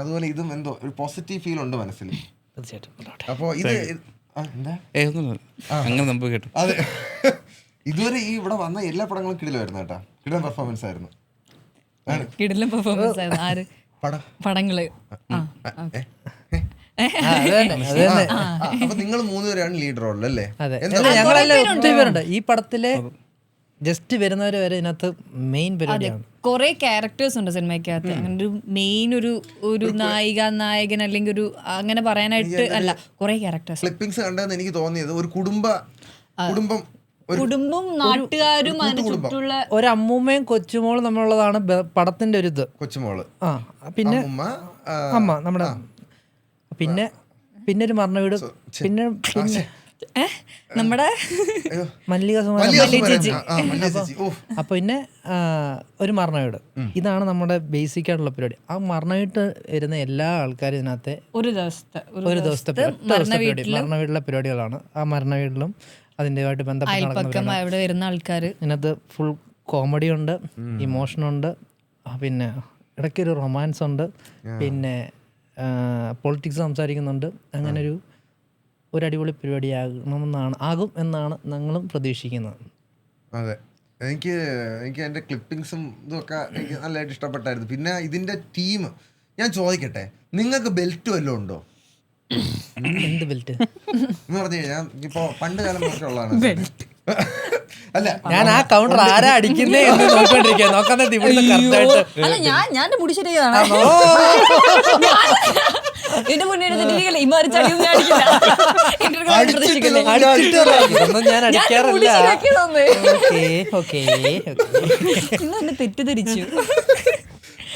അതുപോലെ ഇതും എന്തോ ഒരു പോസിറ്റീവ് ഫീൽ ഉണ്ട് മനസ്സിൽ. തീർച്ചയായിട്ടും. ഉണ്ടാവട്ടെ. അപ്പോ ഇത് ആ, എന്താ? ഏ ഒന്നും അങ്ങനെ നമുക്ക് കേട്ടു. അതെ. ഇതുവരെ ഈ ഇവിടെ വന്ന എല്ലാ പടങ്ങളും കിടിലായിരുന്നു കേട്ടാ. കിടിലൻ പെർഫോമൻസ് ആയിരുന്നു. ആണ്. കിടിലൻ പെർഫോമൻസ് ആയിരുന്നു. ആര്? പടം. പടങ്ങൾ. ആ ഏ? ആ, അത് തന്നെ അത് തന്നെ. ആ, അപ്പൊ നിങ്ങൾ മൂന്നുപേരാണ് ലീഡ് റോളിൽ അല്ലേ? അതെ. എന്താ ഞങ്ങളെല്ലാം ഒത്തിരി പേരുണ്ട്. ഈ പടത്തിലെ ജസ്റ്റ് വരുന്നവര് വരെ ഇതിനകത്ത് മെയിൻ പരിപാടിയാണ്. കുറെ ക്യാരക്ടേഴ്സ് ഉണ്ട് സിനിമയ്ക്കകത്ത്. അങ്ങനെ ഒരു മെയിൻ ഒരു ഒരു നായിക നായകൻ അല്ലെങ്കിൽ ഒരു അങ്ങനെ പറയാനായിട്ട് അല്ല കുറെ ക്യാരക്ടേഴ്സ് ക്ലിപ്പിംഗ്സ് കണ്ടതെന്ന് എനിക്ക് തോന്നിയത് ഒരു കുടുംബ കുടുംബം ഒരു കുടുംബം നാട്ടുകാരും ചുറ്റുള്ള ഒരു അമ്മൂമ്മയും കൊച്ചുമോളും നമ്മളുള്ളതാണ് പടത്തിന്റെ ഒരു ഇത്. കൊച്ചുമോൾ. ആ പിന്നെ അമ്മ നമ്മുടെ പിന്നെ പിന്നെ ഒരു മരണ വീട് പിന്നെ പിന്നെ നമ്മുടെ. മല്ലിക സുമാര അപ്പൊ പിന്നെ ഒരു മരണവീട് ഇതാണ് നമ്മുടെ ബേസിക് ആയിട്ടുള്ള പരിപാടി. ആ മരണവീട്ട് വരുന്ന എല്ലാ ആൾക്കാരും ഇതിനകത്തെ ഒരു ദിവസത്തെ ഒരു ദിവസത്തെ മരണവീട്ടിലെ പരിപാടികളാണ്. ആ മരണവീട്ടിലും അതിന്റെതായിട്ട് ബന്ധപ്പെട്ട് വരുന്ന ആൾക്കാർ ഇതിനകത്ത് ഫുൾ കോമഡി ഉണ്ട് ഇമോഷൻ ഉണ്ട് പിന്നെ ഇടയ്ക്കൊരു റൊമാൻസ് ഉണ്ട് പിന്നെ പൊളിറ്റിക്സ് സംസാരിക്കുന്നുണ്ട്. അങ്ങനെ ഒരു ഒരു അടിപൊളി പരിപാടിയാകണമെന്നാണ് ആകും എന്നാണ് ഞങ്ങളും പ്രതീക്ഷിക്കുന്നത്. അതെ. എനിക്ക് എനിക്ക് എന്റെ ക്ലിപ്പിങ്സും ഇതൊക്കെ എനിക്ക് നല്ലതായിട്ട് ഇഷ്ടപ്പെട്ടായിരുന്നു. പിന്നെ ഇതിന്റെ ടീം ഞാൻ ചോദിക്കട്ടെ നിങ്ങൾക്ക് ബെൽറ്റ് വല്ലതും ഉണ്ടോ? എന്ത് ബെൽറ്റ് എന്ന് പറഞ്ഞു കഴിഞ്ഞാൽ ഇപ്പോ പണ്ട് കാലം കുറച്ചുള്ളതാണ് അല്ല ഞാൻ ആ കൗണ്ടർ ആരാ അടിക്കുന്നേ എന്ന് നോക്കിക്കൊണ്ടിരിക്കുക നോക്കാൻ ഇവിടുന്ന് കറക്റ്റായിട്ട് അല്ല ഞാൻ ഞാൻ മുടി ശരിയാണ് എന്റെ മുന്നേ ഇമാരി ചടിയും ഞാൻ അടിക്കില്ല. ഇന്റർവ്യൂ പ്രതീക്ഷിക്കല്ലേ? ഓക്കെ ഓക്കെ ഇന്ന് എന്നെ തെറ്റിദ്ധരിച്ചു.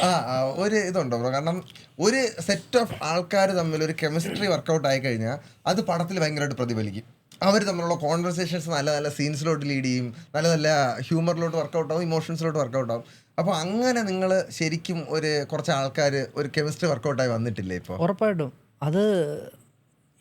ആ ആ, ഒരു ഇതുണ്ടോ ബ്രോ? കാരണം ഒരു സെറ്റ് ഓഫ് ആൾക്കാർ തമ്മിൽ ഒരു കെമിസ്ട്രി വർക്കൗട്ട് ആയി കഴിഞ്ഞാൽ അത് പടത്തിൽ ഭയങ്കരമായിട്ട് പ്രതിഫലിക്കും. അവർ തമ്മിലുള്ള കോൺവെർസേഷൻസ് നല്ല നല്ല സീൻസിലോട്ട് ലീഡ് ചെയ്യും. നല്ല നല്ല ഹ്യൂമറിലോട്ട് വർക്കൗട്ട് ആവും ഇമോഷൻസിലോട്ട് വർക്കൗട്ട് ആവും. അപ്പോൾ അങ്ങനെ നിങ്ങൾ ശരിക്കും ഒരു കുറച്ച് ആൾക്കാർ ഒരു കെമിസ്ട്രി വർക്കൗട്ടായി വന്നിട്ടില്ലേ ഇപ്പോൾ ഉറപ്പായിട്ടും. അത്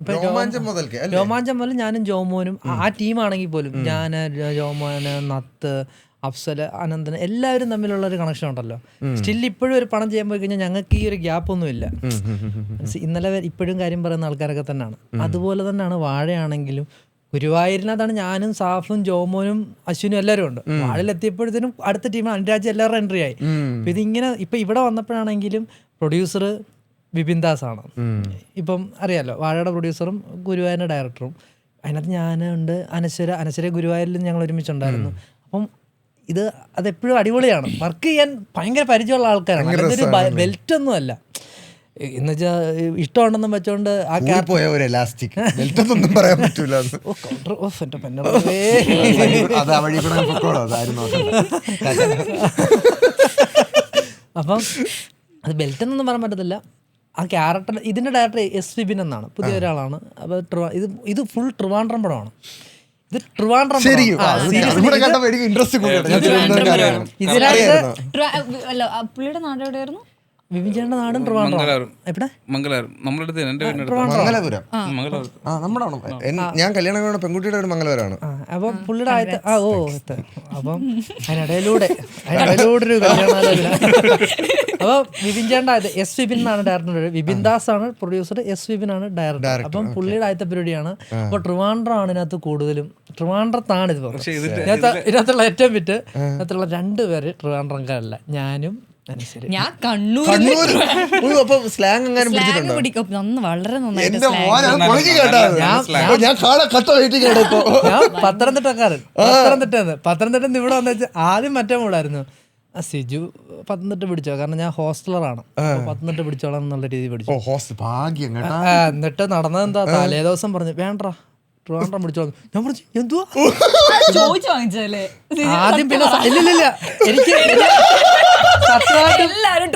രോമാഞ്ചം മുതൽക്ക് രോമാഞ്ചം മുതൽ ഞാനും ജോമോനും ആ- ടീമാണെങ്കിൽ പോലും ഞാൻ ജോമോന് നത്ത് അഫ്സൽ അനന്തന് എല്ലാവരും തമ്മിലുള്ള ഒരു കണക്ഷൻ ഉണ്ടല്ലോ. സ്റ്റിൽ ഇപ്പോഴും ഒരു പണം ചെയ്യാൻ പോയി കഴിഞ്ഞാൽ ഞങ്ങൾക്ക് ഈ ഒരു ഗ്യാപ്പ് ഒന്നുമില്ല. ഇല്ല ഇന്നലെ ഇപ്പോഴും കാര്യം പറയുന്ന ആൾക്കാരൊക്കെ തന്നെയാണ്. അതുപോലെ തന്നെയാണ് വാഴയാണെങ്കിലും ഗുരുവായൂരിനകത്താണ് ഞാനും സാഫും ജോമോനും അശ്വിനും എല്ലാവരും ഉണ്ട്. ആളിൽ എത്തിയപ്പോഴത്തേനും അടുത്ത ടീം അനുരാജ് എല്ലാവരും എൻട്രി ആയി. അപ്പൊ ഇതിങ്ങനെ ഇപ്പൊ ഇവിടെ വന്നപ്പോഴാണെങ്കിലും പ്രൊഡ്യൂസർ വിപിൻ ദാസ് ആണ്. ഇപ്പം അറിയാലോ വാഴയുടെ പ്രൊഡ്യൂസറും ഗുരുവായൂരിന്റെ ഡയറക്ടറും അതിനകത്ത് ഞാനുണ്ട് അനശ്വര. അനശ്വര ഗുരുവായൂരിലും ഞങ്ങൾ ഒരുമിച്ചുണ്ടായിരുന്നു. അപ്പം ഇത് അതെപ്പോഴും അടിപൊളിയാണ്. വർക്ക് ചെയ്യാൻ ഭയങ്കര പരിചയമുള്ള ആൾക്കാരാണ്. അതൊരു ബെൽറ്റ് ഒന്നും അല്ല എന്നുവെച്ചാൽ ഇഷ്ടമുണ്ടെന്നും വെച്ചോണ്ട് ആ ക്യാപ് പോയ ഒരു എലാസ്റ്റിക് ബെൽറ്റ് ഒന്നും പറയാൻ പറ്റൂല. അപ്പം അത് ബെൽറ്റ് എന്നൊന്നും പറയാൻ പറ്റത്തില്ല. ആ ക്യാരക്ടർ ഇതിന്റെ ഡയറക്ടർ എസ് വിപിൻ എന്നാണ്. പുതിയ ഒരാളാണ്. അപ്പോൾ ഇത് ഇത് ഫുൾ ട്രിവാൻഡ്രം പടമാണ്. ഇത് ട്രിവാൻഡ്രം പുള്ളിയുടെ നാട് എവിടെയായിരുന്നു? വിപിൻ ചേട്ടന്റെ നാടും ട്രിവാൻഡ്രം. എവിടെ? മംഗലാപുരം. നമ്മുടെ അടുത്ത് എന്റെ മംഗലപുരം. മംഗലാപുരം. ആ നമ്മുടെ ഞാൻ കല്യാണം കഴിഞ്ഞ പെൺകുട്ടിയുടെ ഒരു മംഗലപുരമാണ്. അപ്പൊ അപ്പം പുള്ളിയുടെ ആദ്യത്തെ ആ ഓ. അപ്പം അതിനിടയിലൂടെ അതിനിടയിലൂടെ ഒരു കല്യാണാലോചന. അപ്പോൾ വിപിൻ ചേട്ടന്റെ ആദ്യത്തെ എസ് വിപിൻ എന്നാണ് ഡയറക്ടർ വിപിൻ ദാസ് ആണ് പ്രൊഡ്യൂസർ എസ് വിപിൻ ആണ് ഡയറക്ടർ അപ്പം പുള്ളിയുടെ ആദ്യത്തെ പരിപാടിയാണ്. അപ്പൊ ട്രിവാൻഡ്രം ആണ് ഇതിനകത്ത് കൂടുതലും. ട്രിവാൻഡ്രത്താണ് ഇത് ഇതിനകത്ത് ഇതിനകത്തുള്ള ഏറ്റവും വിറ്റ് ഇതിനകത്തുള്ള രണ്ട് പേര് ട്രിവാൻഡ്രംകാരല്ല. ഞാനും ഞാൻ കണ്ണൂർ അപ്പൊ സ്ലാങ് എങ്ങാനും പിടിച്ചിട്ടുണ്ടോ? പിടിക്കും. നന്ന് വളരെ നന്നായിട്ട് എന്റെ അത് പൊളിക്ക് കേട്ടോ. അപ്പൊ ഞാൻ കാണാൻ കട്ട ഇപ്പൊ. ഞാൻ പത്തനംതിട്ടക്കാരൻ. പത്തനംതിട്ട പത്തനംതിട്ട ഇവിടെ വന്നു വെച്ചാൽ ആദ്യം മറ്റേ മൂടായിരുന്നു ആ സിജു പത്തനംതിട്ട പിടിച്ചോ? കാരണം ഞാൻ ഹോസ്റ്റലറാണ്. അപ്പൊ പത്തനംതിട്ട പിടിച്ചോളാം എന്നുള്ള രീതി പിടിച്ചു. ഓ ഹോസ്റ്റ് ഭാഗ്യം കേട്ടാ. ആ, എന്നിട്ട് നടന്നതെന്താ തലേ ദിവസം പറഞ്ഞു വേണ്ട ട്രിവാൻഡ്രം പിടിച്ചോളാം. ഞാൻ പറഞ്ഞു എന്തുവാ? ചോദിച്ചു വാങ്ങിച്ചല്ലേ ആദ്യം പിന്നെ സ- ഇല്ല ഇല്ല, ഇല്ല എനിക്ക് എല്ലാരും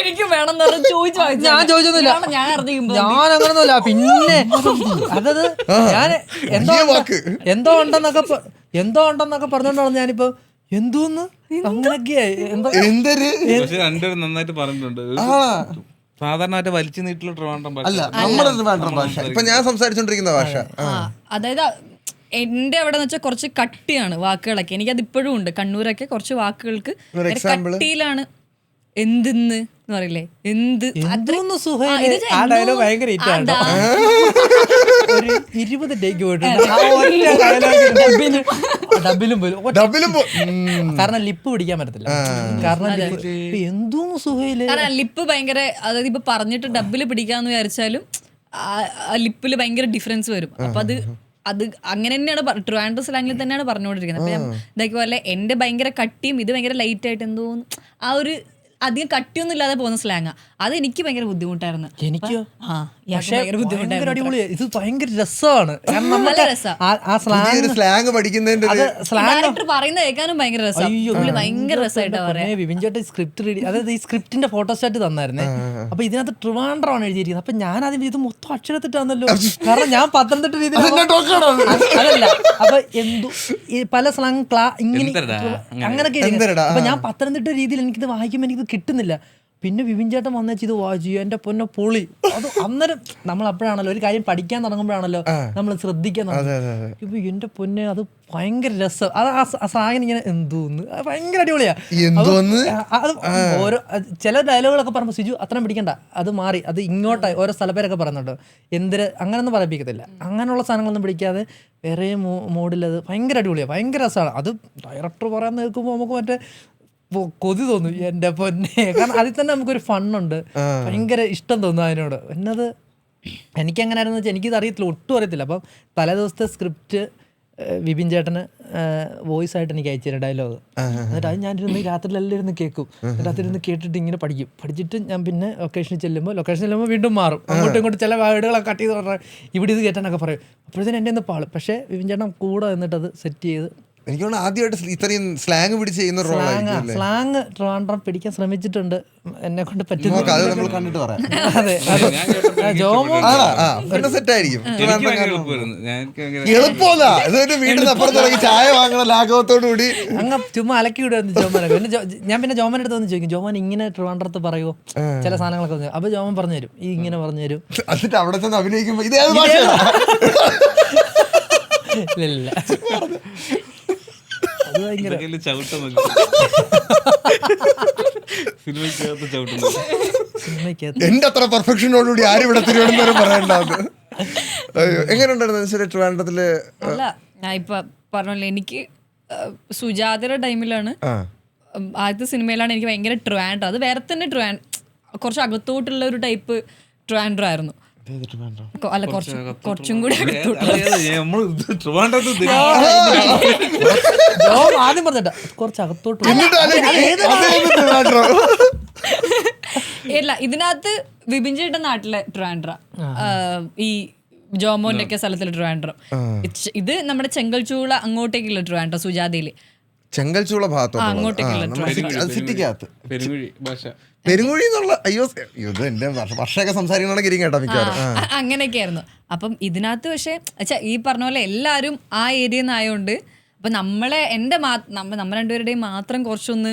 എനിക്ക് വേണം ചോദിച്ചു ഞാൻ ചോദിച്ചൊന്നുമില്ല. ഞാൻ ഞാൻ അങ്ങനൊന്നുമില്ല. പിന്നെ അതത് ഞാൻ എന്തോ. എന്തോ ഉണ്ടെന്നൊക്കെ എന്തോ ഉണ്ടെന്നൊക്കെ പറഞ്ഞോണ്ടാണ് ഞാനിപ്പോ എന്തോന്ന്? രണ്ടുപേരും നന്നായിട്ട് പറഞ്ഞിട്ടുണ്ട്. ഒരു സാധാരണയായിട്ട് വലിച്ചു നീട്ടിലുള്ള ട്രിവാൻഡ്രം ഭാഷ. അല്ല. നമ്മുടെ ട്രിവാൻഡ്രം ഭാഷ. ഇപ്പൊ ഞാൻ സംസാരിച്ചോണ്ടിരിക്കുന്ന ഭാഷ. അതായത് എന്റെ അവിടെ എന്ന് വെച്ചാൽ കുറച്ച് കട്ടിയാണ് വാക്കുകളൊക്കെ. എനിക്കത് ഇപ്പോഴും ഉണ്ട്. കണ്ണൂരൊക്കെ കുറച്ച് വാക്കുകൾക്ക് കട്ടിയിലാണ് എന്തിന്ന് എന്ന് പറയില്ലേ? എന്ത്? ഇരുപത് ടേക്ക് ഡബിലും ഡബിലും പോ- കാരണം ലിപ്പ് പിടിക്കാൻ പറ്റത്തില്ല. കാരണം എന്തോന്ന് സുഹൈൽ? കാരണം ലിപ്പ് ഭയങ്കര അതായത് ഇപ്പൊ പറഞ്ഞിട്ട് ഡബിൽ പിടിക്കാന്ന് വിചാരിച്ചാലും ലിപ്പിൽ ഭയങ്കര ഡിഫറൻസ് വരും. അപ്പൊ അത് അത് അങ്ങനെ തന്നെയാണ് ട്രിവാൻഡ്രസ് സ്ലാങ്ങിൽ തന്നെയാണ് പറഞ്ഞുകൊണ്ടിരിക്കുന്നത്. അപ്പൊ ഞാൻ ഇതേപോലെ എന്റെ ഭയങ്കര കട്ടിയും ഇത് ഭയങ്കര ലൈറ്റ് ആയിട്ട് എന്തോ ആ ഒരു അധികം കട്ടിയൊന്നും ഇല്ലാതെ പോകുന്ന സ്ലാങ്ങാ അത് എനിക്ക് ഭയങ്കര ബുദ്ധിമുട്ടായിരുന്നു. എനിക്ക്? ആ പക്ഷേ ഭയങ്കര ഭയങ്കര ഇത് ഭയങ്കര രസമാണ്. സ്ലാങ് സ്ലാങ് പഠിക്കുന്നതിന്റെ ഡയറക്ടർ പറയുന്ന കേൾക്കാനും ഭയങ്കര രസം. പുള്ളി ഭയങ്കര രസമായിട്ടാ പറയാ. വിപിൻ ചേട്ടൻ സ്ക്രിപ്റ്റ് റീഡ് അതായത് ഈ സ്ക്രിപ്റ്റിന്റെ ഫോട്ടോസ്റ്റാറ്റ് തന്നായിരുന്നേ. അപ്പൊ ഇതിനകത്ത് ട്രിവാൻഡ്രമാണ് എഴുതിയിരിക്കുന്നത്. അപ്പൊ ഞാൻ ആദ്യം ഇത് മൊത്തം അക്ഷരത്തിട്ടാന്നല്ലോ കാരണം ഞാൻ പത്തനംതിട്ട രീതിയിൽ? അതല്ല അപ്പൊ എന്തു ഈ പല സ്ലാങ് ക്ലാ ഇങ്ങനെ? അങ്ങനൊക്കെ? അപ്പൊ ഞാൻ പത്തനംതിട്ട രീതിയിൽ എനിക്കിത് വായിക്കുമ്പോൾ എനിക്കിത് കിട്ടുന്നില്ല. പിന്നെ വിപിൻ ചേട്ടൻ വന്നേച്ച് ഇത് വായിച്ചു എന്റെ പൊന്നെ പൊളി. അത് അന്നേരം നമ്മൾ അപ്പോഴാണല്ലോ ഒരു കാര്യം പഠിക്കാൻ തുടങ്ങുമ്പോഴാണല്ലോ നമ്മൾ ശ്രദ്ധിക്കാൻ. ഇപ്പൊ എന്റെ പൊന്നെ അത് ഭയങ്കര രസം. അത് ആ സായൻ സാധനം ഇങ്ങനെ എന്തോന്ന്? ഭയങ്കര അടിപൊളിയാ. അത് ഓരോ ചില ഡയലോഗുകളൊക്കെ പറയുമ്പോൾ സിജു അത്രയും പിടിക്കണ്ട. അത് മാറി. അത് ഇങ്ങോട്ടായി ഓരോ സ്ഥലപ്പേരൊക്കെ പറയുന്നുണ്ട്. എന്തിന്? അങ്ങനൊന്നും പറയിപ്പിക്കത്തില്ല. അങ്ങനെയുള്ള സാധനങ്ങളൊന്നും പിടിക്കാതെ വേറെ മോഡിൽ അത് ഭയങ്കര അടിപൊളിയാണ് ഭയങ്കര രസമാണ് അത് ഡയറക്ടർ പറയാൻ നിൽക്കുമ്പോൾ നമുക്ക് മറ്റേ കൊതി തോന്നും എന്റെ പൊന്നെ. കാരണം അതിൽ തന്നെ നമുക്കൊരു ഫണ്ണുണ്ട്. ഭയങ്കര ഇഷ്ടം തോന്നും അതിനോട്. എന്നത് എനിക്കെങ്ങനെയായിരുന്നു വെച്ചാൽ എനിക്കിത് അറിയത്തില്ല ഒട്ടും അറിയത്തില്ല. അപ്പം തലേ ദിവസത്തെ സ്ക്രിപ്റ്റ് വിപിൻ ചേട്ടന് വോയിസ് ആയിട്ട് എനിക്ക് അയച്ചു തരും ഡയലോഗ് എന്നിട്ട് അത് ഞാൻ ഇരുന്ന് രാത്രിയിലെല്ലാം ഇരുന്ന് കേൾക്കും രാത്രി ഇരുന്ന് കേട്ടിട്ട് ഇങ്ങനെ പഠിക്കും. പഠിച്ചിട്ട് ഞാൻ പിന്നെ ലൊക്കേഷനിൽ ചെല്ലുമ്പോൾ ലൊക്കേഷനിൽ ചെല്ലുമ്പോൾ വീണ്ടും മാറും. അങ്ങോട്ടും ഇങ്ങോട്ടും ചില വീടുകളൊക്കെ കട്ട് ചെയ്ത് പറഞ്ഞാൽ ഇവിടെ ഇത് കേട്ടാനൊക്കെ പറയും. അപ്പോഴത്തേനും എന്റെ ഒന്ന് പാളും. പക്ഷേ വിപിൻ ചേട്ടൻ കൂടെ നിന്നിട്ട് അത് സെറ്റ് ചെയ്ത് എനിക്ക് തോന്നുന്നു ആദ്യമായിട്ട് ഇത്രയും സ്ലാങ് പിടിച്ച് ചെയ്യുന്ന സ്ലാങ് റോളായിരിക്കും സ്ലാങ് ട്രിവാൻഡ്രം പിടിക്കാൻ ശ്രമിച്ചിട്ടുണ്ട്. എന്നെ കൊണ്ട് ചായ വാങ്ങണ ലാഘവത്തോടു കൂടി. അങ്ങ് ചുമ്മാ അലക്കി വിടുമായിരുന്നു ജോമനൊക്കെ പിന്നെ ഞാൻ പിന്നെ ജോമൻ അടുത്ത് വന്ന് ചോദിക്കും ജോമൻ ഇങ്ങനെ ട്രിവാൻഡ്രത്ത് പറയുമോ ചില സാധനങ്ങളൊക്കെ വന്നു അപ്പൊ ജോമൻ പറഞ്ഞു തരും. ഈ ഇങ്ങനെ പറഞ്ഞു തരും. എന്നിട്ട് അവിടെ ചെന്ന് അഭിനയിക്കുമ്പോ ഇതേ ഇല്ല. എന്റെ അത്ര പെർഫെക്ഷനോടുകൂടി ആരും ഇവിടെ തിരുവനന്തപുരം പറയണ്ടത് അയ്യോ എങ്ങനെയുണ്ടായിരുന്നു ശരി ട്രിവാൻഡ്രത്തിൽ അല്ല ഞാൻ ഇപ്പൊ പറഞ്ഞല്ലോ എനിക്ക് സുജാതയുടെ ടൈമിലാണ് ആ. ആദ്യത്തെ സിനിമയിലാണ് എനിക്ക് ഭയങ്കര ട്രിവാൻഡ്രം. അത് വേറെ തന്നെ ട്രിവാൻ കുറച്ച് അകത്തോട്ടുള്ള ഒരു ടൈപ്പ് ട്രിവാൻഡ്രം ആയിരുന്നു. അല്ല കുറച്ച് കുറച്ചും കൂടി ആദ്യം പറഞ്ഞിട്ടാ. കുറച്ച് അകത്തോട്ട്? ഇല്ല ഇതിനകത്ത് വിപിൻ ചേട്ടൻ നാട്ടിലെ ട്രാൻഡ്ര ഈ ജോമോന്റെ ഒക്കെ സ്ഥലത്തിലെ ട്രാൻഡ്രം ഇത്- നമ്മുടെ നമ്മുടെ ചെങ്കൽച്ചൂള അങ്ങോട്ടേക്കുള്ള ട്രാൻഡ്ര സുജാതയിൽ. ചെങ്കൽച്ചൂള ഭാഗത്തോട്ട് ആ, അങ്ങോട്ടേക്കുള്ള സിറ്റിക്കകത്ത്. പെരുങ്ങുഴി എന്നുള്ള അയ്യോ ഇത് എന്റെ വർഷ- വർഷമൊക്കെ സംസാരിക്കണമെങ്കിൽ ഇരിക്കും കേട്ടോ മിക്കവാറും. അങ്ങനെയൊക്കെ ആയിരുന്നു അപ്പം ഇതിനകത്ത് പക്ഷേ ഈ പറഞ്ഞ പോലെ എല്ലാവരും ആ ഏരിയ നിന്നായോണ്ട് അപ്പൊ നമ്മളെ എന്റെ നമ്മൾ രണ്ടുപേരുടെയും മാത്രം കുറച്ചൊന്ന്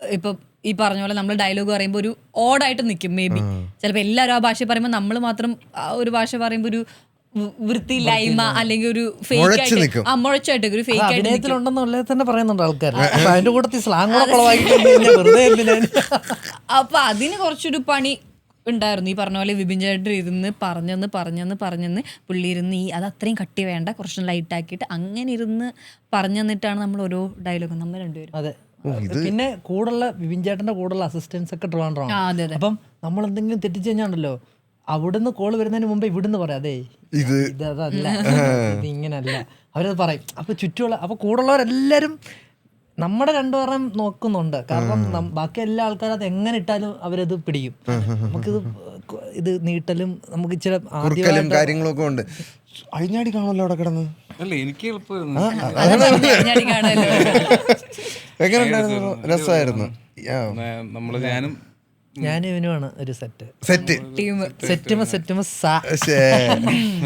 ഇപ്പൊ ഈ പറഞ്ഞ പോലെ നമ്മൾ ഡയലോഗ് പറയുമ്പോൾ ഒരു ഓടായിട്ട് നിൽക്കും മേ ബി ചിലപ്പോൾ എല്ലാവരും ആ ഭാഷ പറയുമ്പോൾ നമ്മൾ മാത്രം ആ ഒരു ഭാഷ പറയുമ്പോൾ ഒരു വൃത്തിയില്ലായ്മ അല്ലെങ്കിൽ ഒരു ഫേക്ക് ആയിട്ട് ആ മുഴച്ചായിട്ട് ഒരു ഫേക്ക് ആയിട്ട്. അഭിനയത്തിലുണ്ടെന്നുള്ളത് തന്നെ പറയുന്നുണ്ട് ആൾക്കാർ അപ്പൊ അതിന്റെ കൂട്ടത്തിൽ സ്ലാങ് അപ്പൊ അതിന് കുറച്ചൊരു പണി ഉണ്ടായിരുന്നു. ഈ പറഞ്ഞ പോലെ വിപിൻ ചേട്ടൻ ഇരുന്ന് പറഞ്ഞെന്ന് പറഞ്ഞെന്ന് പറഞ്ഞെന്ന് പുള്ളി ഇരുന്ന് ഈ അത് അത്രയും കട്ടി വേണ്ട കുറച്ച് ലൈറ്റ് ആക്കിയിട്ട് അങ്ങനെ ഇരുന്ന് പറഞ്ഞെന്നിട്ടാണ് നമ്മൾ ഓരോ ഡയലോഗും നമ്മൾ രണ്ടുപേരും. അതെ. പിന്നെ കൂടുള്ള വിപിൻ ചേട്ടന്റെ കൂടുള്ള അസിസ്റ്റൻസ് ഒക്കെ ട്രിവാൻഡ്രോ അതെ അതെ. അപ്പം നമ്മൾ എന്തെങ്കിലും തെറ്റിച്ചു കഴിഞ്ഞാണ്ടല്ലോ അവിടുന്ന് കോൾ വരുന്നതിന് മുമ്പേ ഇവിടുന്ന് പറയാം. അതെ ഇത് ഇതല്ല അതല്ല. ഇത് ഇങ്ങനല്ല. അവരത് പറയും. അപ്പൊ ചുറ്റുമുള്ള അപ്പൊ കൂടുള്ളവരെല്ലാരും നമ്മുടെ രണ്ടുപേരും നോക്കുന്നുണ്ട്. കാരണം ബാക്കി എല്ലാ ആൾക്കാരും അത് എങ്ങനെ ഇട്ടാലും അവരത് പിടിക്കും നമുക്കിത് ഇത് നീട്ടലും നമുക്ക് ചില കുറുക്കലും കാര്യങ്ങളൊക്കെ ഉണ്ട്. അഴിഞ്ഞാടി കാണല്ലോ അവിടെ കിടന്ന്? അല്ല എനിക്ക് എങ്ങനെ ഉണ്ടായിരുന്നു? രസമായിരുന്നു. നമ്മൾ ഞാനും ഞാനും ഇവനുമാണ് ഒരു സെറ്റ്. സെറ്റ്. ടീം സെറ്റുമ സെറ്റുമ സാ.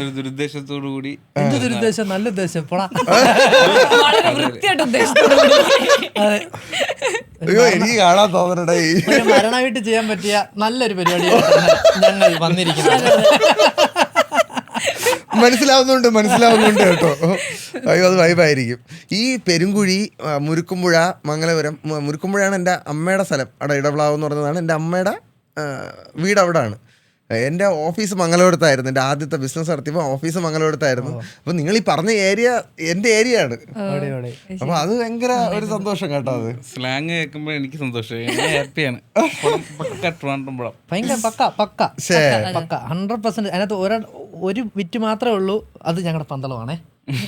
ഒരു ദുരുദ്ദേശത്തോടു കൂടി. എന്ത് ദുരുദ്ദേശം? നല്ല ഉദ്ദേശം. അയ്യോ എനിക്ക് കാണാൻ തോന്നണടേ. ഒരു മരണ വീട്ടിൽ ചെയ്യാൻ പറ്റിയ നല്ലൊരു പരിപാടിയാണ് ഞങ്ങൾ വന്നിരിക്കുന്നത്. മനസ്സിലാവുന്നുണ്ട് മനസ്സിലാവുന്നുണ്ട് കേട്ടോ. അയ്യോ അത് വൈബായിരിക്കും. ഈ പെരുങ്കുഴി മുരുക്കുമ്പുഴ മംഗലപുരം മുരുക്കുമ്പുഴയാണ് എന്റെ അമ്മയുടെ സ്ഥലം. അവിടെ ഇടവിളാവ് എന്ന് എന്റെ അമ്മയുടെ വീട് അവിടാണ് എന്റെ ഓഫീസ് മംഗലപുരത്തായിരുന്നു എന്റെ ആദ്യത്തെ ബിസിനസ് നടത്തിയപ്പോൾ ഓഫീസ് മംഗലപുരത്തായിരുന്നു അപ്പൊ നിങ്ങൾ ഈ പറഞ്ഞ ഏരിയ എന്റെ ഏരിയ ആണ്. അപ്പൊ അത് ഭയങ്കര ഒരു സന്തോഷം കേട്ടോ അത്. സ്ലാങ് കേൾക്കുമ്പോൾ എനിക്ക് സന്തോഷം. ഹാപ്പിയാണ് ഭയങ്കര പക്ക പക്ക പക്ക ഹൺഡ്രഡ് പെർസെന്റ് അതിനകത്ത് ഒരു ഒരു വിറ്റ് മാത്രമേ ഉള്ളൂ. അത് ഞങ്ങളുടെ പന്തളമാണേ.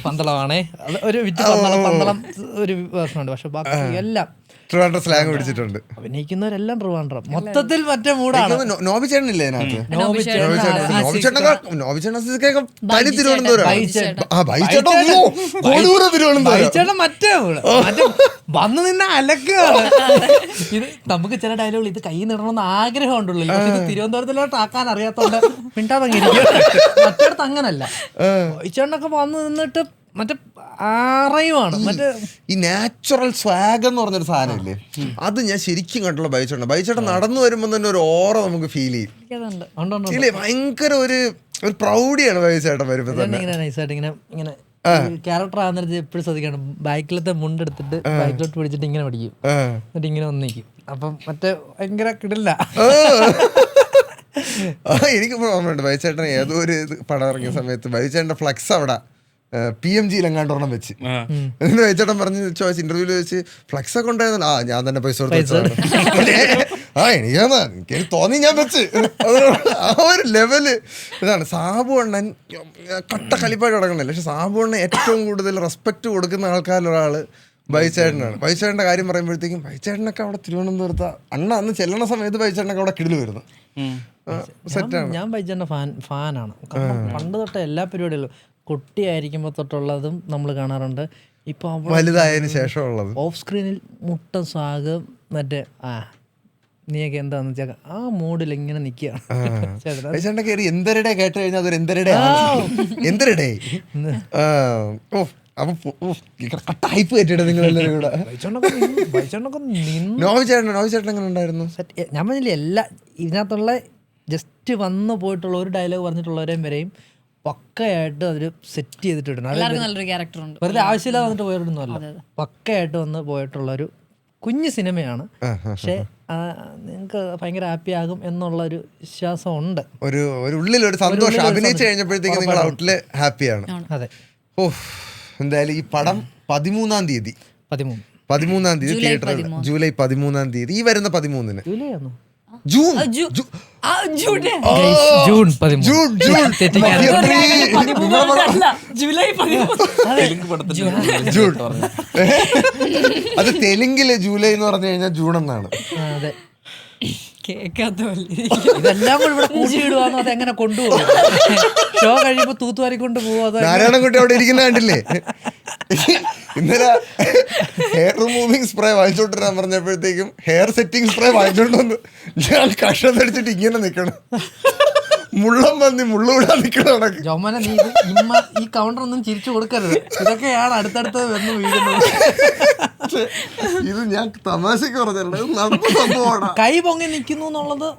പന്തളമാണേ. അത് ഒരു വിറ്റ് പന്തളം പന്തളം ഒരു പ്രശ്നമുണ്ട് പക്ഷെ ബാക്കി എല്ലാം ട്രിവാൻഡ്രം സ്ലാങ് പിടിച്ചിട്ടുണ്ട്. അഭിനയിക്കുന്നവരെല്ലാം ട്രിവാൻഡ്രം. മൊത്തത്തിൽ മറ്റേ മൂടാണ് നോബി ചേട്ടനില്ലേ അതിനകത്ത് നോബി ചേട്ടൻ, ചേട്ടൻ. ചേട്ടനൊക്കെ തനി തിരുവനന്തപുരം. തിരുവനന്തപുരം മറ്റേ വന്നു നിന്ന അലക്കാണ് ഇത് നമുക്ക് ചില ഡയലോഗ് ഇത് കൈ നിടണമെന്ന് ആഗ്രഹം ഉണ്ടല്ലോ. ഇത് തിരുവനന്തപുരത്തിലോട്ട് ആക്കാൻ അറിയാത്തോണ്ട് മിണ്ടാതങ്ങിരിക്കും മറ്റേടത്ത് അങ്ങനല്ല. ബൈച്ചേട്ടനൊക്കെ വന്നു നിന്നിട്ട് മറ്റേ ആറയുമാണ് മറ്റേ ഈ നാച്ചുറൽ സ്വാഗ് എന്ന് പറഞ്ഞൊരു സാധനമില്ലേ അത് ഞാൻ ശരിക്കും കണ്ടുള്ള ബൈച്ചേട്ടൻ ബൈച്ചേട്ടൻ നടന്നു വരുമ്പോൾ തന്നെ ഒരു ഓറ നമുക്ക് ഫീൽ ചെയ്യും. ഇല്ലേ? ഭയങ്കര ഒരു ഒരു പ്രൗഡിയാണ് ബൈച്ചേട്ടൻ വരുമ്പോ ഇതന്നെ തന്നെ. ഇങ്ങനെ നൈസായിട്ട് ഇങ്ങനെ ഇങ്ങനെ ക്യാരക്ടർ ആകുന്നിടത്ത് എപ്പോഴും ശ്രദ്ധിക്കണം. ബൈക്കിലത്തെ മുണ്ടെടുത്തിട്ട് ബൈക്കിലോട്ട് പിടിച്ചിട്ട് ഇങ്ങനെ പിടിക്കും. എന്നിട്ട് ഇങ്ങനെ ഒന്നിക്കും അപ്പം മറ്റേ ഭയങ്കര കിടില്ല എനിക്കിപ്പോൾ ഓർമ്മയുണ്ട്. ബൈച്ചേട്ടൻ ഏതോ ഒരു പടം ഇറങ്ങിയ സമയത്ത്. ബൈച്ചേട്ടന്റെ ഫ്ലക്സ് അവിടെ. പി എം ജിയിൽ എങ്ങാണ്ടൊരെണ്ണം വെച്ച്. എന്ന് വെച്ചേട്ടൻ പറഞ്ഞ് ചോദിച്ചു ഇന്റർവ്യൂൽ വെച്ച് ഫ്ലക്സ് ഒക്കെ ഉണ്ടായിരുന്നല്ലോ. ആ ഞാൻ തന്നെ പൈസ കൊടുത്ത്. ആ എനിക്കാന്നാ എനിക്ക് തോന്നി ഞാൻ വെച്ച്. ആ ഒരു ലെവൽ ഇതാണ് സാബു അണ്ണൻ കട്ട കലിപ്പായിട്ട് കിടക്കണല്ലേ പക്ഷെ സാബു അണ്ണൻ ഏറ്റവും കൂടുതൽ റെസ്പെക്ട് കൊടുക്കുന്ന ആൾക്കാരിലൊരാൾ ബൈച്ചേട്ടനാണ് ബൈച്ചേട്ടന്റെ കാര്യം പറയുമ്പോഴത്തേക്കും ബൈച്ചേട്ടനൊക്കെ അവിടെ തിരുവനന്തപുരത്ത് അണ്ണ അന്ന് ചെല്ലണ സമയത്ത് ബൈച്ചേട്ടനൊക്കെ അവിടെ കിടിൽ വരുന്നു. ഞാൻ- ഞാൻ ബൈജന്റെ ഫാൻ ഫാനാണ്. പണ്ട് തൊട്ട് എല്ലാ പരിപാടികളും കുട്ടിയായിരിക്കുമ്പോൾ തൊട്ടുള്ളതും നമ്മൾ കാണാറുണ്ട്. ഇപ്പൊ വലുതായതിനു ശേഷമുള്ളത്. ഓഫ് സ്ക്രീനിൽ മുട്ട സാഗ് മറ്റേ ആ നീയൊക്കെ എന്താന്ന് വെച്ചാൽ ആ മൂഡിൽ ഇങ്ങനെ നിൽക്കുകയാണ് കയറി എന്തരടെ കേട്ട് കഴിഞ്ഞാൽ അതൊരു എന്തരടെ എന്തരടെ? ഓ അപ്പൊ പു- ഉഫ്, ഈ കട്ട ഹൈപ്പ് കയറ്റിട്ട് നിങ്ങൾ എല്ലാവരും കൂടെ നോവി ചേട്ടൻ നോവി ചേട്ടൻ എങ്ങനെ ഉണ്ടായിരുന്നു? ഞാൻ പറഞ്ഞില്ല എല്ലാ ഇതിനകത്തുള്ള ജസ്റ്റ് വന്നു പോയിട്ടുള്ള ഒരു ഡയലോഗ് പറഞ്ഞിട്ടുള്ളവരെയും വരെയും പക്കയായിട്ട് അതിൽ സെറ്റ് എല്ലാവർക്കും നല്ലൊരു ക്യാരക്ടർ ഉണ്ട്. വെറുതെ ആവശ്യമില്ലാതെ വന്നിട്ട് പോയിട്ടൊന്നുമല്ല. പക്കയായിട്ട് വന്ന് പോയിട്ടുള്ള ഒരു കുഞ്ഞു സിനിമയാണ്. പക്ഷേ നിങ്ങൾക്ക് ഭയങ്കര ഹാപ്പി ആകും എന്നുള്ള ഒരു വിശ്വാസം ഉണ്ട് ഒരു ഒരു ഉള്ളിൽ ഒരു സന്തോഷം അഭിനയിച്ചു കഴിഞ്ഞപ്പോഴത്തേക്ക് നിങ്ങൾ ഔട്ടിൽ ഹാപ്പിയാണ് അതെ. ഓ എന്തായാലും ഈ പടം പതിമൂന്നാം തീയതി. പതിമൂന്ന്. പതിമൂന്നാം തീയതി തിയേറ്ററിൽ ജൂലൈ പതിമൂന്നാം തീയതി. ഈ വരുന്ന പതിമൂന്നിന്. ജൂലൈ ആണോ? June. June. June June. June. July അത്. തെലുങ്കിൽ ജൂലൈ എന്ന് പറഞ്ഞു കഴിഞ്ഞാൽ ജൂൺ എന്നാണ് ആ, അതെ. കേക്കാത്ത പോലെ ഇതെല്ലാം കൂടി ഇവിടെ കൂട്ടിയിടുവാന്നോ അത് എങ്ങനെ കൊണ്ടുപോകും? ഷോ കഴിയുമ്പോ തൂത്തുവാരി കൊണ്ട് പോവോ? അതോ നാരായണൻകുട്ടി അവിടെ ഇരിക്കുന്ന കണ്ടില്ലേ? ഇന്നലെ ഹെയർ റിമൂവിങ് സ്പ്രേ വാങ്ങിച്ചോണ്ടിരാൻ പറഞ്ഞപ്പോഴത്തേക്കും ഹെയർ സെറ്റിംഗ് സ്പ്രേ വാങ്ങിച്ചോണ്ട് വന്ന് ഞാൻ കഷത്തടിച്ചിട്ട് ഇങ്ങനെ നിൽക്കണം മുള്ളം വന്നി മുള്ളുവിടാൻ വിടാൻ കണക്ക്. ജോമന നീ ഇത് ഇമ്മ ഈ കൗണ്ടർ ഒന്നും ചിരിച്ചു കൊടുക്കരുത്. ഇതൊക്കെയാണ് അടുത്തടുത്ത് വന്ന് വീഴുന്നത്. ഇത് ഞാൻ തമാശക്ക് പറഞ്ഞല്ലോ. കൈ പൊങ്ങി നിൽക്കുന്നു എന്നുള്ളത്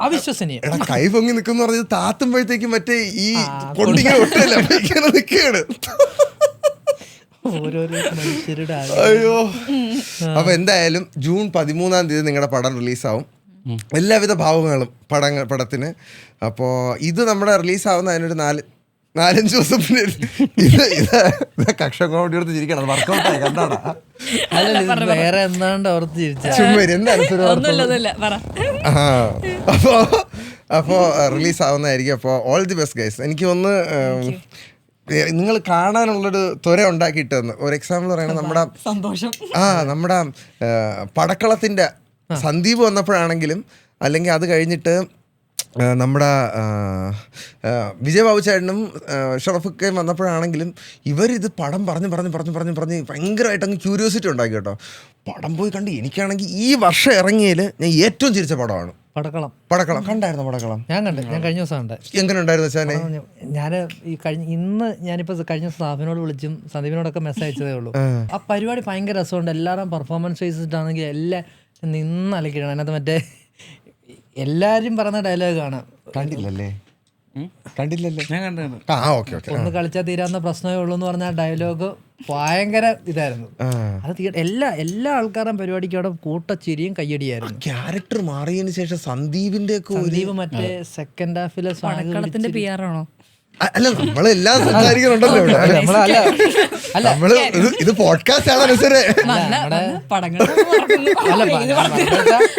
അവിശ്വസനീയം. എടാ കൈ പൊങ്ങി നിൽക്കുന്നു പറഞ്ഞത് താത്തുമ്പോഴത്തേക്കും മറ്റേ ഈ കൊണ്ടിങ്ങനെ ഒട്ടല്ല ഇങ്ങനെ നിൽക്കുകയാണ് ഓരോരോ മനുഷ്യരുടെ. അയ്യോ. അപ്പൊ എന്തായാലും ജൂൺ പതിമൂന്നാം തീയതി നിങ്ങളുടെ പടം റിലീസാവും. എല്ലാവിധ ഭാവങ്ങളും പടങ്ങൾ പടത്തിന്. അപ്പോൾ ഇത് നമ്മുടെ റിലീസാവുന്ന അതിനൊരു നാല് നാലഞ്ച് ദിവസം പിന്നെ ഇത് കക്ഷ കോമഡി എടുത്ത് ചിരിക്കണം. കണ്ടാടാ. വേറെ എന്താണ്ട് ഓർത്ത് ചിരിച്ച. ഒന്നുമില്ല ഒന്നുമില്ല പറ. അപ്പോൾ അപ്പോൾ റിലീസ് ആവുന്നതായിരിക്കും അപ്പോൾ ഓൾ ദി ബെസ്റ്റ് ഗൈസ് എനിക്ക് ഒന്ന് നിങ്ങൾ കാണാനുള്ളൊരു ത്വര ഉണ്ടാക്കിയിട്ട് തന്നു. ഒരു എക്സാമ്പിൾ പറയുന്നത് നമ്മുടെ സന്തോഷം. ആ നമ്മുടെ പടക്കളത്തിന്റെ പടക്കളത്തിന്റെ സന്ദീപ് വന്നപ്പോഴാണെങ്കിലും അല്ലെങ്കിൽ അത് കഴിഞ്ഞിട്ട് നമ്മുടെ വിജയബാബു ചേട്ടനും ആ, ഷറഫുക്കയും വന്നപ്പോഴാണെങ്കിലും ഇവരിത് പടം പറഞ്ഞ് പറഞ്ഞ് പറഞ്ഞ് പറഞ്ഞ് പറഞ്ഞ് ഭയങ്കരമായിട്ട് അങ്ങ് ക്യൂരിയോസിറ്റി ഉണ്ടാക്കി കേട്ടോ. പടം പോയി കണ്ട് എനിക്കാണെങ്കിൽ ഈ വർഷം ഇറങ്ങിയതിൽ ഞാൻ ഏറ്റവും ചിരിച്ച പടമാണ്. പടക്കളം. പടക്കളം. കണ്ടായിരുന്നു പടക്കളം? ഞാൻ കണ്ട്. ഞാൻ കഴിഞ്ഞ ദിവസം കണ്ട്. എങ്ങനെ ഉണ്ടായിരുന്നു ഞാൻ ഈ കഴിഞ്ഞ ഇന്ന് ഞാനിപ്പോ കഴിഞ്ഞ ദിവസം വിളിച്ചും സന്ദീപിനോടൊക്കെ മെസ്സേജ് അയച്ചതേ ഉള്ളൂ. ആ. പരിപാടി ഭയങ്കര രസമുണ്ട്. എല്ലാവരും പെർഫോമൻസ് ബേസിട്ടാണെങ്കിൽ എല്ലാം നിന്ന് അലക്കിടണം അതിനകത്ത് മറ്റേ എല്ലാരും പറയുന്ന ഡയലോഗാണ് കണ്ടില്ലല്ലേ? കണ്ടില്ലല്ലേ. ഞാൻ കണ്ടു ആ ഓക്കെ ഓക്കെ. ഒന്ന് കളിച്ചാൽ തീരാവുന്ന പ്രശ്നമേ ഉള്ളൂ എന്ന് പറഞ്ഞ ഡയലോഗ് ഭയങ്കര ഇതായിരുന്നു. അത് തീ- എല്ലാ എല്ലാ ആൾക്കാരും പരിപാടിക്ക് അവിടെ കൂട്ടച്ചിരിയും കയ്യടിയായിരുന്നു. ക്യാരക്ടർ മാറിയതിനു ശേഷം സന്ദീപിന്റെ ഒക്കെ ഒരു സന്ദീപ് മറ്റേ സെക്കൻഡ് ഹാഫിലെ പടക്കളത്തിന്റെ പി ആർ ആണോ? അ- അല്ല നമ്മളെല്ലാം സംസാരിക്കുന്നുണ്ടല്ലോ ഇവിടെ. നമ്മളല്ല അല്ല നമ്മൾ ഇത് ഇത് പോഡ്കാസ്റ്റ് ആണ് അനുസരെ വന്ന പടങ്ങൾ അല്ല,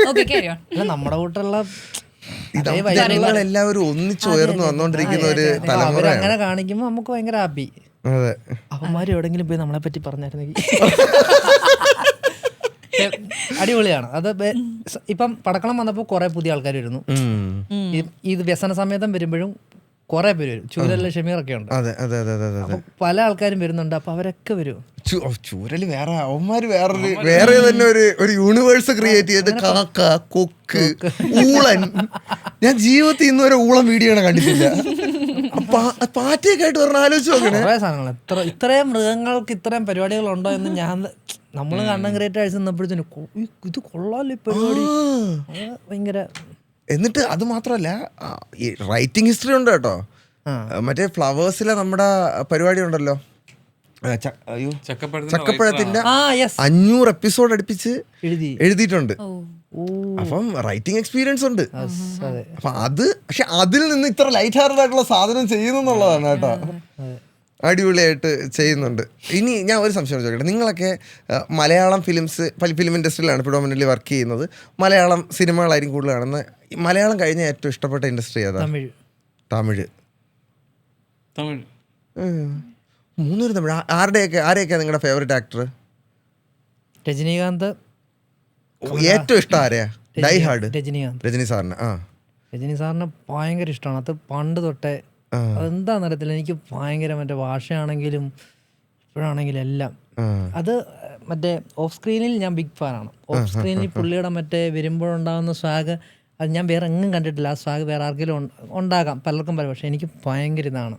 ഓക്കെ കാര്യം അല്ല നമ്മുടെ കൂട്ടുള്ള എല്ലാവരും ഒന്നിച്ചുയർന്നു വന്നോണ്ടിരിക്കുന്ന ഒരു തലമുറയാണ്. അങ്ങനെ കാണിക്കുമ്പോ നമുക്ക് ഭയങ്കര ഹാപ്പി അതെ. അവന്മാര് എവിടെങ്കിലും പോയി നമ്മളെ പറ്റി പറഞ്ഞായിരുന്നെങ്കിൽ അടിപൊളിയാണ്. അത് ഇപ്പം പടക്കളം വന്നപ്പോൾ കുറെ പുതിയ ആൾക്കാർ വരുന്നു. ഈ- ഇത് വ്യസന സമേതം വരുമ്പോഴും കുറെ പേര് വരും. ചൂരല്ല ഷമീറൊക്കെ ഉണ്ട്. അതെ അതെ അതെ അതെ അതെ. പല ആൾക്കാരും വരുന്നുണ്ട്. അപ്പൊ അവരൊക്കെ വരും. ചൂരൽ വേറെ അവന്മാര് വേറൊരു വേറെ തന്നെ ഒരു ഒരു യൂണിവേഴ്സ് ക്രിയേറ്റ് ചെയ്ത് കാക്ക കൊക്ക് ഊളൻ. ഞാൻ ജീവിതത്തിൽ ഇന്ന് വരെ ഊളം വീഡിയോ കണ്ടിട്ടില്ല. പാറ്റയൊക്കെ ആയിട്ട് പറഞ്ഞ ആലോചിച്ച് നോക്കണേ സാധനങ്ങൾ. ഇത്രയും മൃഗങ്ങൾക്ക് ഇത്രയും പരിപാടികൾ ഉണ്ടോ എന്ന് ഞാൻ നമ്മൾ കണ്ണം ക്രിയേറ്റ് ആഴ്ച നിന്നപ്പോഴത്തേനും ഇത് കൊള്ളാലോ ഈ പരിപാടി. ഭയങ്കര എന്നിട്ട് അത് മാത്രമല്ല റൈറ്റിംഗ് ഹിസ്റ്ററി ഉണ്ട് കേട്ടോ. മറ്റേ ഫ്ലവേഴ്സിലെ നമ്മുടെ പരിപാടി ഉണ്ടല്ലോ. അയ്യോ. ചക്കപ്പഴത്തിന്റെ അഞ്ഞൂറ് എപ്പിസോഡ് അടുപ്പിച്ച് എഴുതി. എഴുതിയിട്ടുണ്ട്. ഓ. അപ്പം റൈറ്റിംഗ് എക്സ്പീരിയൻസ് ഉണ്ട്. അതെ. അപ്പൊ അത് പക്ഷെ അതിൽ നിന്ന് ഇത്ര ലൈറ്റ് ഹാർഡ് ആയിട്ടുള്ള സാധനം ചെയ്യുന്നു എന്നുള്ളതാണ് കേട്ടോ. അടിപൊളിയായിട്ട് ചെയ്യുന്നുണ്ട്. ഇനി ഞാൻ ഒരു സംശയം ചോദിക്കട്ടെ. നിങ്ങളൊക്കെ മലയാളം ഫിലിംസ് ഫിലിം ഇൻഡസ്ട്രിയിലാണ് പ്രിഡോമിനറ്റ്ലി വർക്ക് ചെയ്യുന്നത്. മലയാളം സിനിമകളായിരിക്കും കൂടുതൽ കാണുന്നത് മലയാളം കഴിഞ്ഞ ഏറ്റവും ഇഷ്ടപ്പെട്ട ഇൻഡസ്ട്രി ഏതാ? തമിഴ്. തമിഴ്. തമിഴ്. മൂന്നൂര് തമിഴ്. ആരുടെയൊക്കെ ആരെയൊക്കെയാണ് നിങ്ങളുടെ ഫേവറേറ്റ് ആക്ടർ രജനീകാന്ത്. ഏറ്റവും ഇഷ്ടം ആരെയാ? Die hard Rajinikanth. രജനി സാറിന് ആ. രജനി സാറിന് ഭയങ്കര ഇഷ്ടമാണ്. അത് പണ്ട് തൊട്ടേ അതെന്താന്ന് അറിയത്തില്ല. എനിക്ക് ഭയങ്കര മറ്റേ ഭാഷയാണെങ്കിലും ഇപ്പോഴാണെങ്കിലും എല്ലാം. അത് മറ്റേ ഓഫ് സ്ക്രീനിൽ ഞാൻ ബിഗ് ഫാൻ ആണ്. ഓഫ് സ്ക്രീനിൽ പുള്ളിയുടെ മറ്റേ വരുമ്പോഴുണ്ടാകുന്ന സ്വാഗ് അത് ഞാൻ വേറെ എങ്ങും കണ്ടിട്ടില്ല. ആ സ്വാഗ് വേറെ ആർക്കെങ്കിലും ഉണ്ടാകാം. പലർക്കും പല. പക്ഷേ എനിക്ക് ഭയങ്കര ഇതാണ്.